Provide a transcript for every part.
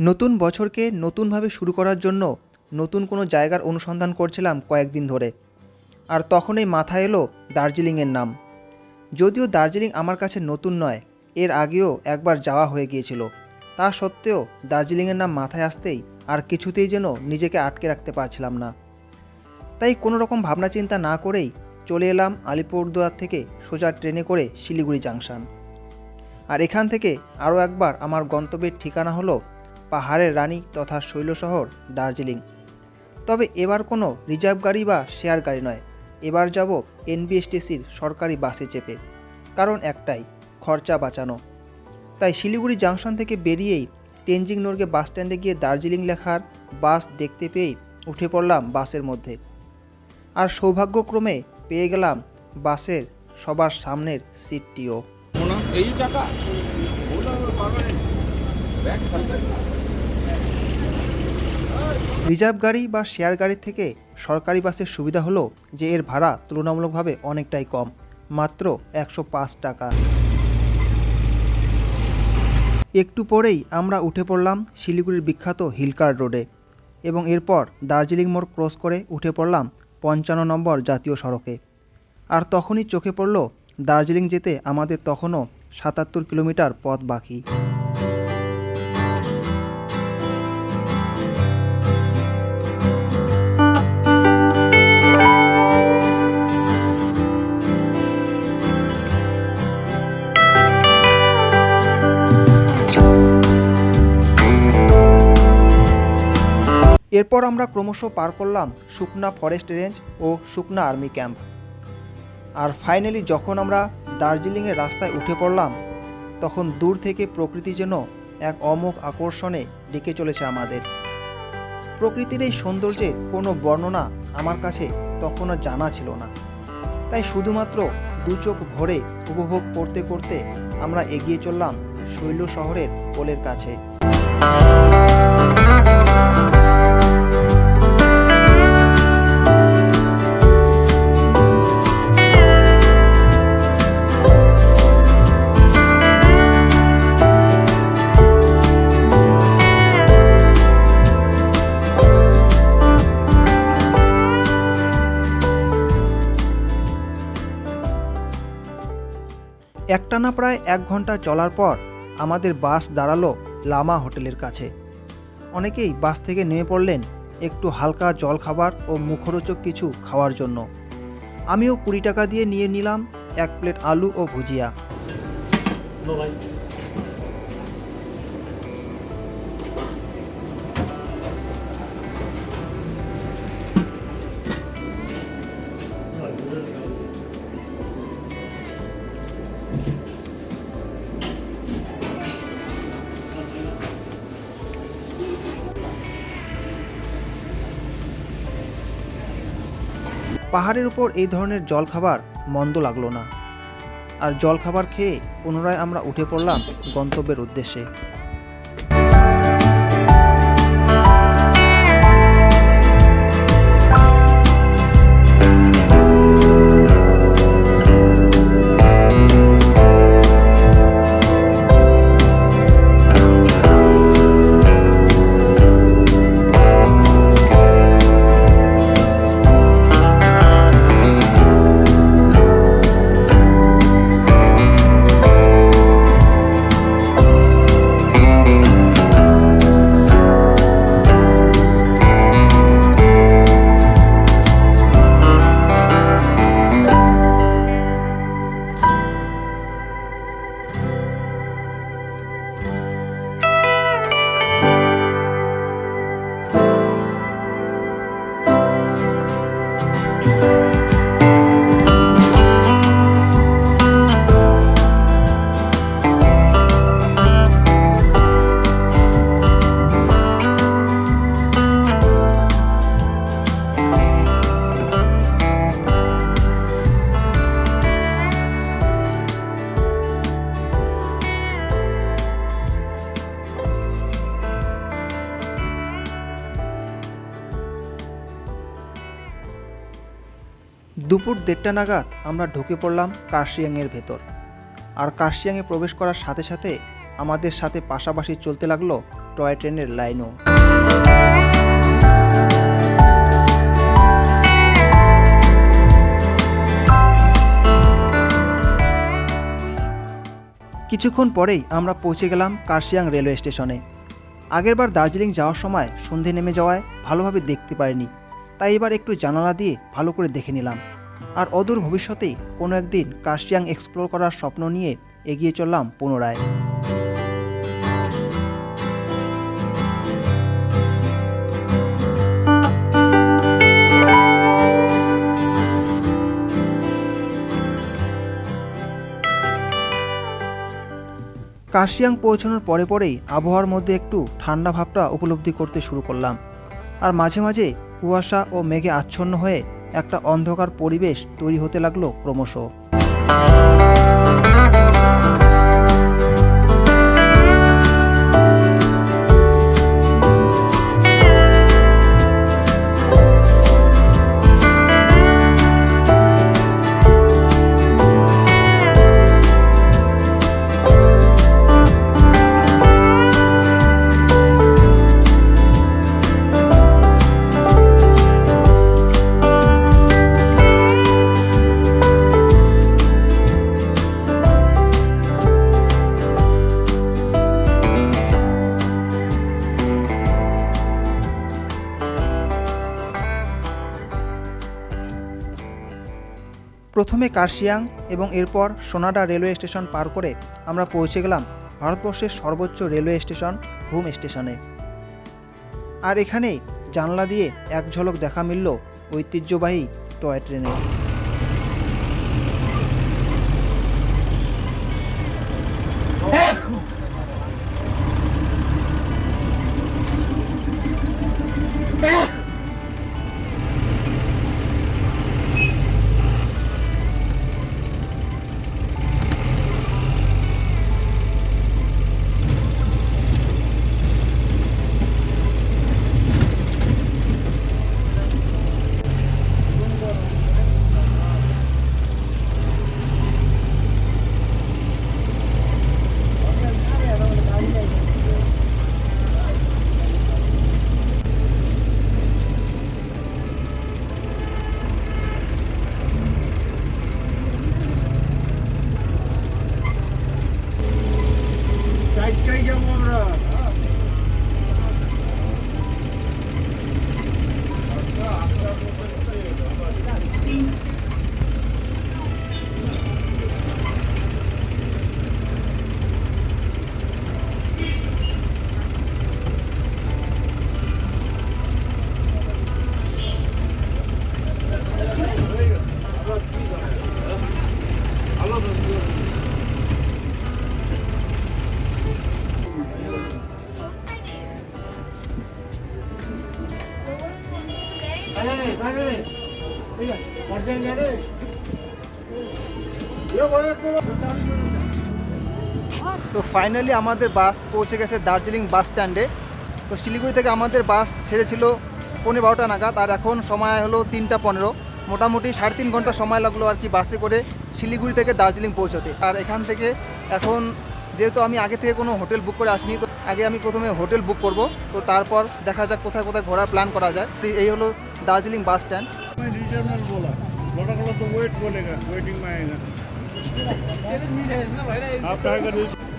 নতুন বছরকে নতুনভাবে শুরু করার জন্য নতুন কোনো জায়গার অনুসন্ধান করছিলাম কয়েকদিন ধরে। আর তখনই মাথায় এলো দার্জিলিংয়ের নাম। যদিও দার্জিলিং আমার কাছে নতুন নয়, এর আগেও একবার যাওয়া হয়ে গিয়েছিল। তা সত্ত্বেও দার্জিলিংয়ের নাম মাথায় আসতেই আর কিছুতেই যেন নিজেকে আটকে রাখতে পারছিলাম না। তাই কোনো রকম ভাবনা চিন্তা না করেই চলে এলাম আলিপুরদুয়ার থেকে সোজা ট্রেনে করে শিলিগুড়ি জাংশন। আর এখান থেকে আরও একবার আমার গন্তব্যের ঠিকানা হলো পাহাড়ের রানী তথা শৈলশহর দার্জিলিং। তবে এবার কোনো রিজার্ভ গাড়ি বা শেয়ার গাড়ি নয়। এবার যাব এনবিএসটিসির সরকারি বাসে চেপে, কারণ একটাই, খরচা বাঁচানো। তাই শিলিগুড়ি জাংশন থেকে বেরিয়েই তেনজিং নোরগে বাস স্ট্যান্ডে গিয়ে দার্জিলিং লেখার বাস দেখতে পেয়েই উঠে পড়লাম বাসের মধ্যে। আর সৌভাগ্যক্রমে পেয়ে গেলাম বাসের সবার সামনের সিটটিও। এই চাকা রিজার্ভ গাড়ি বা শেয়ার গাড়ির থেকে সরকারি বাসের সুবিধা হলো যে এর ভাড়া তুলনামূলকভাবে অনেকটাই কম, মাত্র একশো পাঁচ টাকা। একটু পরেই আমরা উঠে পড়লাম শিলিগুড়ির বিখ্যাত হিলকার রোডে এবং এরপর দার্জিলিং মোড় ক্রস করে উঠে পড়লাম পঞ্চান্ন নম্বর জাতীয় সড়কে। আর তখনই চোখে পড়ল দার্জিলিং যেতে আমাদের তখনও সাতাত্তর কিলোমিটার পথ বাকি। এরপর আমরা ক্রমশ পার করলাম শুকনা ফরেস্ট রেঞ্জ ও শুকনা আর্মি ক্যাম্প। আর ফাইনালি যখন আমরা দার্জিলিংয়ের রাস্তায় উঠে পড়লাম, তখন দূর থেকে প্রকৃতি যেন এক অমোঘ আকর্ষণে ডেকে চলেছে আমাদের। প্রকৃতির এই সৌন্দর্যের কোনো বর্ণনা আমার কাছে তখনও জানা ছিল না। তাই শুধুমাত্র দু চোখ ভরে উপভোগ করতে করতে আমরা এগিয়ে চললাম শৈল শহরের কোলের কাছে। একটানা প্রায় এক ঘণ্টা চলার পর আমাদের বাস দাঁড়াল লামা হোটেলের কাছে। অনেকেই বাস থেকে নেমে পড়লেন একটু হালকা জল খাবার ও মুখরোচক কিছু খাওয়ার জন্য। আমিও কুড়ি টাকা দিয়ে নিয়ে নিলাম এক প্লেট আলু ও ভুজিয়া। পাহাড়ের উপর এই ধরনের জলখাবার মন্দ লাগল না। আর জলখাবার খেয়ে পুনরায় আমরা উঠে পড়লাম গন্তব্যের উদ্দেশ্যে। দেড়টা নাগাদ আমরা ঢুকে পড়লাম কার্শিয়াংয়ের ভেতর। আর কার্শিয়াংয়ে প্রবেশ করার সাথে সাথে আমাদের সাথে পাশাপাশি চলতে লাগল টয় ট্রেনের লাইনও। কিছুক্ষণ পরেই আমরা পৌঁছে গেলাম কার্শিয়াং রেলওয়ে স্টেশনে। আগেরবার দার্জিলিং যাওয়ার সময় সন্ধে নেমে যাওয়ায় ভালোভাবে দেখতে পারিনি, তাই এবার একটু জানালা দিয়ে ভালো করে দেখে নিলাম। আর অদূর ভবিষ্যতেই কোনো একদিন কার্শিয়াং এক্সপ্লোর করার স্বপ্ন নিয়ে এগিয়ে চললাম পুনরায়। কার্শিয়াং পৌঁছানোর পরে পরেই আবহাওয়ার মধ্যে একটু ঠান্ডা ভাবটা উপলব্ধি করতে শুরু করলাম। আর মাঝে মাঝে কুয়াশা ও মেঘে আচ্ছন্ন হয়ে একটা অন্ধকার পরিবেশ তৈরি হতে লাগল ক্রমশ। প্রথমে কার্শিয়াং এবং এরপর সোনাডা রেলওয়ে স্টেশন পার করে আমরা পৌঁছে গেলাম ভারতবর্ষের সর্বোচ্চ রেলওয়ে স্টেশন ঘুম স্টেশনে। আর এখানেই জানলা দিয়ে এক ঝলক দেখা মিলল ঐতিহ্যবাহী টয় ট্রেনের। ফাইনালি আমাদের বাস পৌঁছে গেছে দার্জিলিং বাস স্ট্যান্ডে। তো শিলিগুড়ি থেকে আমাদের বাস ছেড়েছিল পনেরো বারোটা নাগাদ আর এখন সময় হলো তিনটা পনেরো। মোটামুটি সাড়ে তিন ঘণ্টা সময় লাগল আর কি বাসে করে শিলিগুড়ি থেকে দার্জিলিং পৌঁছতে। আর এখান থেকে এখন যেহেতু আমি আগে থেকে কোনো হোটেল বুক করে আসিনি তো আগে আমি প্রথমে হোটেল বুক করব। তো তারপর দেখা যাক কোথায় কোথায় ঘোরার প্ল্যান করা যায়। এই হলো দার্জিলিং বাস স্ট্যান্ড। मैं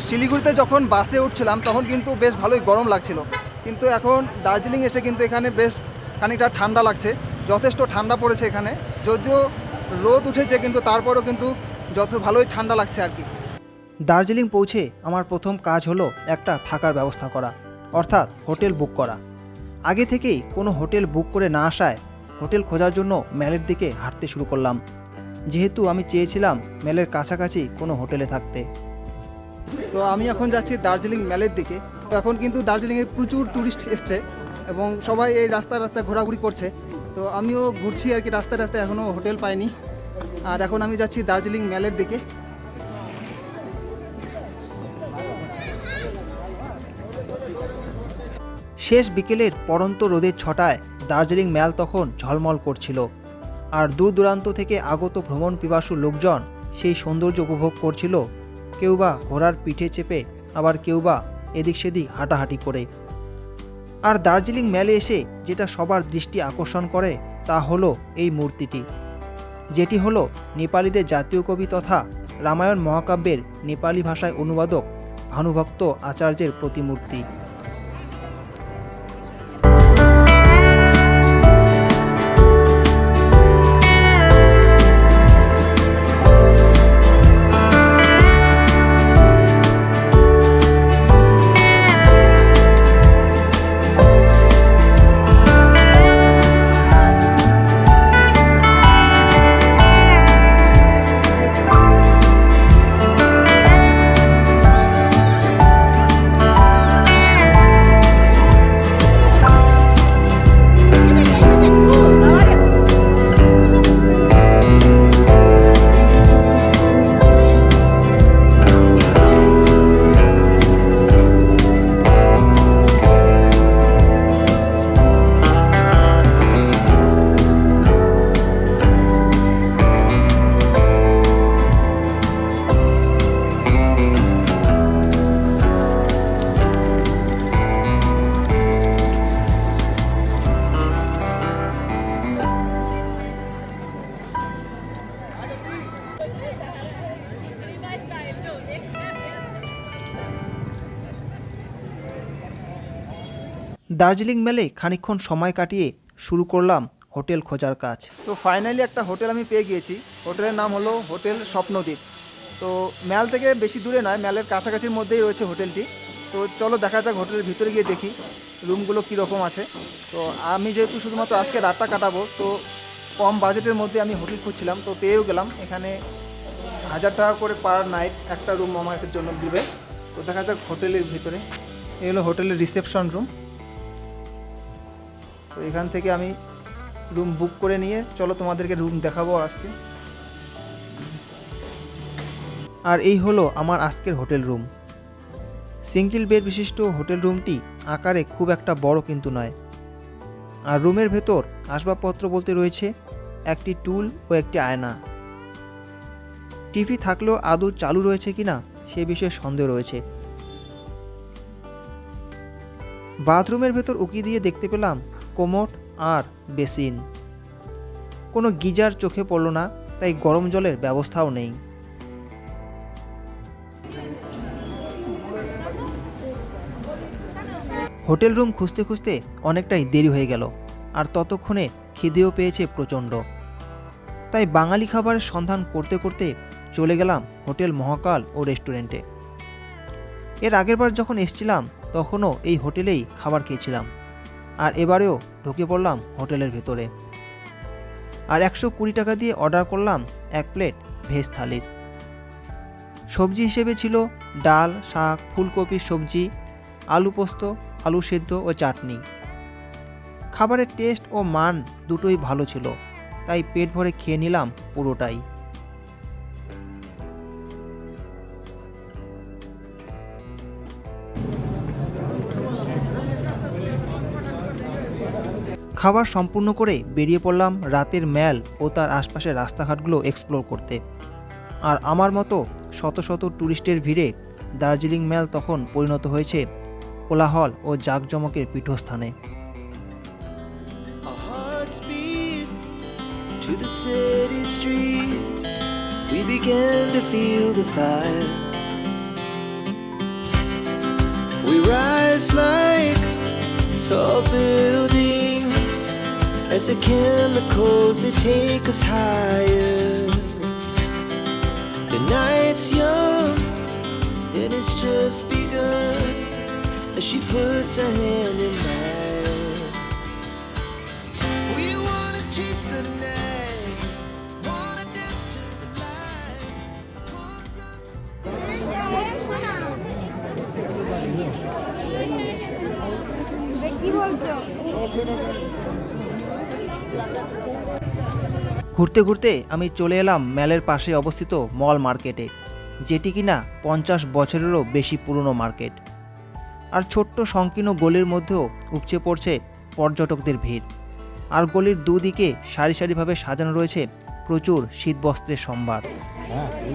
শিলিগুড়িতে যখন বাসে উঠছিলাম, তখন কিন্তু বেশ ভালোই গরম লাগছিল। কিন্তু এখন দার্জিলিং এসে কিন্তু এখানে বেশ খানিকটা ঠান্ডা লাগছে, যথেষ্ট ঠান্ডা পড়েছে এখানে। যদিও রোদ উঠেছে, কিন্তু তারপরও কিন্তু যত ভালোই ঠান্ডা লাগছে আর কি। দার্জিলিং পৌঁছে আমার প্রথম কাজ হলো একটা থাকার ব্যবস্থা করা, অর্থাৎ হোটেল বুক করা। আগে থেকেই কোনো হোটেল বুক করে না আসায় হোটেল খোঁজার জন্য ম্যালের দিকে হাঁটতে শুরু করলাম। যেহেতু আমি চেয়েছিলাম ম্যালের কাছাকাছি কোনো হোটেলে থাকতে। তো আমি এখন যাচ্ছি দার্জিলিং ম্যালের দিকে। তো এখন কিন্তু দার্জিলিংয়ে প্রচুর ট্যুরিস্ট এসছে এবং সবাই এই রাস্তা রাস্তায় ঘোরাঘুরি করছে। তো আমিও ঘুরছি আর কি রাস্তায় রাস্তায়, এখনও হোটেল পাইনি। আর এখন আমি যাচ্ছি দার্জিলিং ম্যালের দিকে। শেষ বিকেলের পড়ন্ত রোদের ছটায় দার্জিলিং ম্যাল তখন ঝলমল করছিল। আর দূর দূরান্ত থেকে আগত ভ্রমণ পিপাসু লোকজন সেই সৌন্দর্য উপভোগ করছিল কেউ বা ঘোড়ার পিঠে চেপে আবার কেউ বা এদিক সেদিক হাঁটাহাঁটি করে। আর দার্জিলিং ম্যালে এসে যেটা সবার দৃষ্টি আকর্ষণ করে, তা হলো এই মূর্তিটি। যেটি হলো নেপালিদের জাতীয় কবি তথা রামায়ণ মহাকাব্যের নেপালি ভাষায় অনুবাদক ভানুভক্ত আচার্যের প্রতিমূর্তি। দার্জিলিং মেলে খানিকক্ষণ সময় কাটিয়ে শুরু করলাম হোটেল খোঁজার কাজ। তো ফাইনালি একটা হোটেল আমি পেয়ে গিয়েছি। হোটেলের নাম হলো হোটেল স্বপ্নদ্বীপ। তো ম্যাল থেকে বেশি দূরে নয় ম্যালের কাছাকাছির মধ্যেই রয়েছে হোটেলটি। তো চলো দেখা যাক হোটেলের ভিতরে গিয়ে দেখি রুমগুলো কীরকম আছে। তো আমি যেহেতু শুধুমাত্র আজকে রাতটা কাটাবো, তো কম বাজেটের মধ্যে আমি হোটেল খুঁজছিলাম। তো পেয়েও গেলাম। এখানে হাজার টাকা করে পার নাইট একটা রুম আমাদের জন্য দিবে। তো দেখা যাক হোটেলের ভিতরে। এই হলো হোটেলের রিসেপশন রুম। তো এখান থেকে আমি রুম বুক করে নিয়ে চলো তোমাদেরকে রুম দেখাবো আজকে। আর এই হলো আমার আজকের হোটেল রুম সিঙ্গেল বেড বিশিষ্ট হোটেল রুমটি আকারে খুব একটা বড় কিন্তু নয়। আর রুমের ভেতর আসবাবপত্র বলতে রয়েছে একটি টুল ও একটি আয়না। টিভি থাকলেও আদৌ চালু রয়েছে কিনা সে বিষয়ে সন্দেহ রয়েছে। বাথরুমের ভেতর উকি দিয়ে দেখতে পেলাম কোমোট আর বেসিন। কোনো গিজার চোখে পড়ল না, তাই গরম জলের ব্যবস্থাও নেই। হোটেল রুম খুঁজতে খুঁজতে অনেকটাই দেরি হয়ে গেল, আর ততক্ষণে খিদেও পেয়েছে প্রচণ্ড। তাই বাঙালি খাবারের সন্ধান করতে করতে চলে গেলাম হোটেল মহাকাল ও রেস্টুরেন্টে। এর আগেরবার যখন এসছিলাম, তখনও এই হোটেলেই খাবার খেয়েছিলাম। আর এবারেও ঢুকে পড়লাম হোটেলের ভেতরে। আর একশো কুড়ি টাকা দিয়ে অর্ডার করলাম এক প্লেট ভেজ থালির। সবজি হিসেবে ছিল ডাল, শাক, ফুলকপির সবজি, আলু পোস্ত, আলু সেদ্ধ ও চাটনি। খাবারের টেস্ট ও মান দুটোই ভালো ছিল, তাই পেট ভরে খেয়ে নিলাম পুরোটাই। খাবার সম্পূর্ণ করে বেরিয়ে পড়লাম রাতের ম্যাল ও তার আশপাশের রাস্তাঘাটগুলো এক্সপ্লোর করতে। আর আমার মতো শত শত ট্যুরিস্টের ভিড়ে দার্জিলিং ম্যাল তখন পরিণত হয়েছে কোলাহল ও জাঁকজমকের পীঠস্থানে। Tall as the chemicals they take us higher. The night's young and it's just begun as she puts her hand in mine. We wanna chase the night, wanna dance to the light. কি ঘুরতে ঘুরতে আমি চলে এলাম ম্যালের পাশে অবস্থিত মল মার্কেটে, যেটি কিনা পঞ্চাশ বছরেরও বেশি পুরনো মার্কেট। আর ছোট্ট সংকীর্ণ গলির মধ্যেও উপচে পড়ছে পর্যটকদের ভিড়। আর গলির দুদিকে সারি সারিভাবে সাজানো রয়েছে প্রচুর শীতবস্ত্রের সম্ভার। হ্যাঁ ওই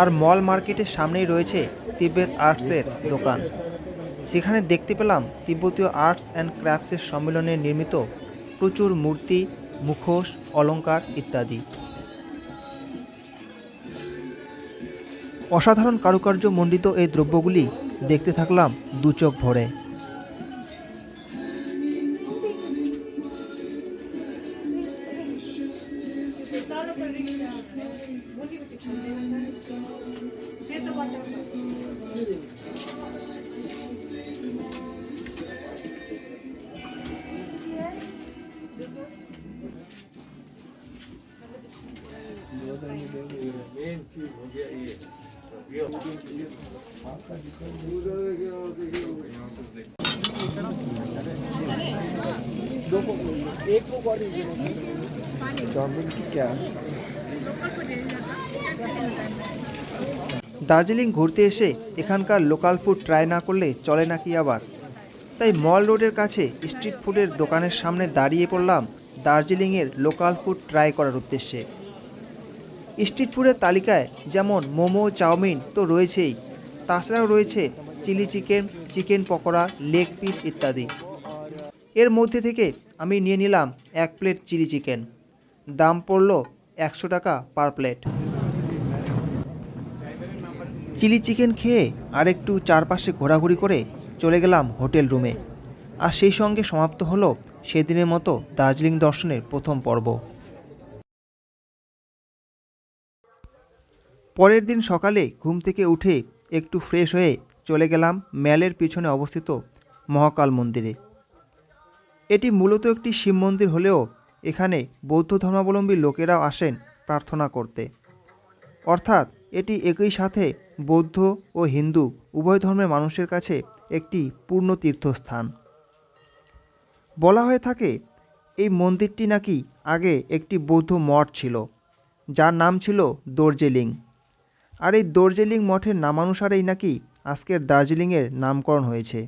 আর মল মার্কেটের সামনেই রয়েছে তিব্বত আর্টসের দোকান। সেখানে দেখতে পেলাম তিব্বতীয় আর্টস অ্যান্ড ক্রাফটসের সম্মেলনে নির্মিত প্রচুর মূর্তি, মুখোশ অলঙ্কার ইত্যাদি। অসাধারণ কারুকার্য মণ্ডিত এই দ্রব্যগুলি দেখতে থাকলাম দু চোখ ভরে। দার্জিলিং ঘুরতে এসে এখানকার লোকাল ফুড ট্রাই না করলে চলে নাকি আবার? তাই মল রোডের কাছে স্ট্রিট ফুডের দোকানের সামনে দাঁড়িয়ে পড়লাম দার্জিলিংয়ের লোকাল ফুড ট্রাই করার উদ্দেশ্যে। স্ট্রিট ফুডের তালিকায় যেমন মোমো, চাউমিন তো রয়েছেই। তাছাড়াও রয়েছে chilli chicken chicken pakora, leg piece ইত্যাদি। এর মধ্যে থেকে আমি নিয়ে নিলাম এক প্লেট চিলি চিকেন। দাম পড়ল একশো টাকা পার প্লেট। চিলি চিকেন খেয়ে আরেকটু চারপাশে ঘোরাঘুরি করে চলে গেলাম হোটেল রুমে। আর সেই সঙ্গে সমাপ্ত হলো সেদিনের মতো দার্জিলিং দর্শনের প্রথম পর্ব। পরের দিন সকালে ঘুম থেকে উঠে একটু ফ্রেশ হয়ে চলে গেলাম ম্যালের পিছনে অবস্থিত মহাকাল মন্দিরে। এটি মূলত একটি শিব মন্দির হলেও এখানে বৌদ্ধ ধর্মাবলম্বী লোকেরাও আসেন প্রার্থনা করতে। অর্থাৎ এটি একই সাথে বৌদ্ধ ও হিন্দু উভয় ধর্মের মানুষের কাছে একটি পূর্ণ তীর্থস্থান। বলা হয়ে থাকে, এই মন্দিরটি নাকি আগে একটি বৌদ্ধ মঠ ছিল, যার নাম ছিল দর্জেলিং। আর এই দার্জিলিং মঠের নামানুসারেই নাকি আজকের দার্জিলিংয়ের নামকরণ হয়েছে।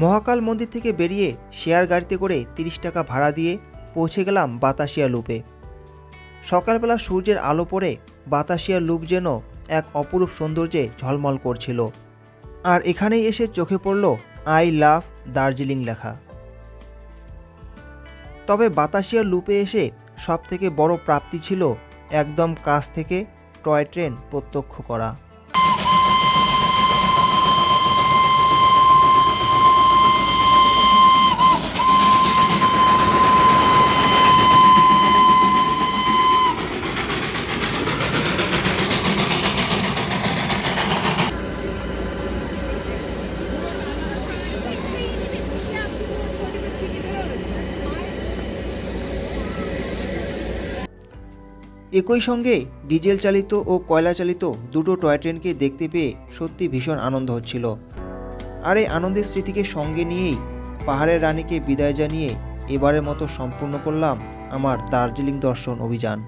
মহাকাল মন্দির থেকে বেরিয়ে শেয়ার গাড়িতে করে তিরিশ টাকা ভাড়া দিয়ে পৌঁছে গেলাম বাতাসিয়া লুপে। সকালবেলা সূর্যের আলো পড়ে বাতাসিয়া লুপ যেন এক অপরূপ সৌন্দর্যে ঝলমল করছিল। আর এখানেই এসে চোখে পড়ল আই লাভ দার্জিলিং লেখা। তবে বাতাসিয়া লুপে এসে সব থেকে বড় প্রাপ্তি ছিল একদম কাছ থেকে টয় ট্রেন প্রত্যক্ষ করা। একই সঙ্গে ডিজেল চালিত ও কয়লা চালিত দুটো টয় ট্রেনকে দেখতে পেয়ে সত্যি ভীষণ আনন্দ হচ্ছিল। আর এই আনন্দের স্মৃতিকে সঙ্গে নিয়েই পাহাড়ের রানীকে বিদায় জানিয়ে এবারের মতো সম্পূর্ণ করলাম আমার দার্জিলিং দর্শন অভিযান।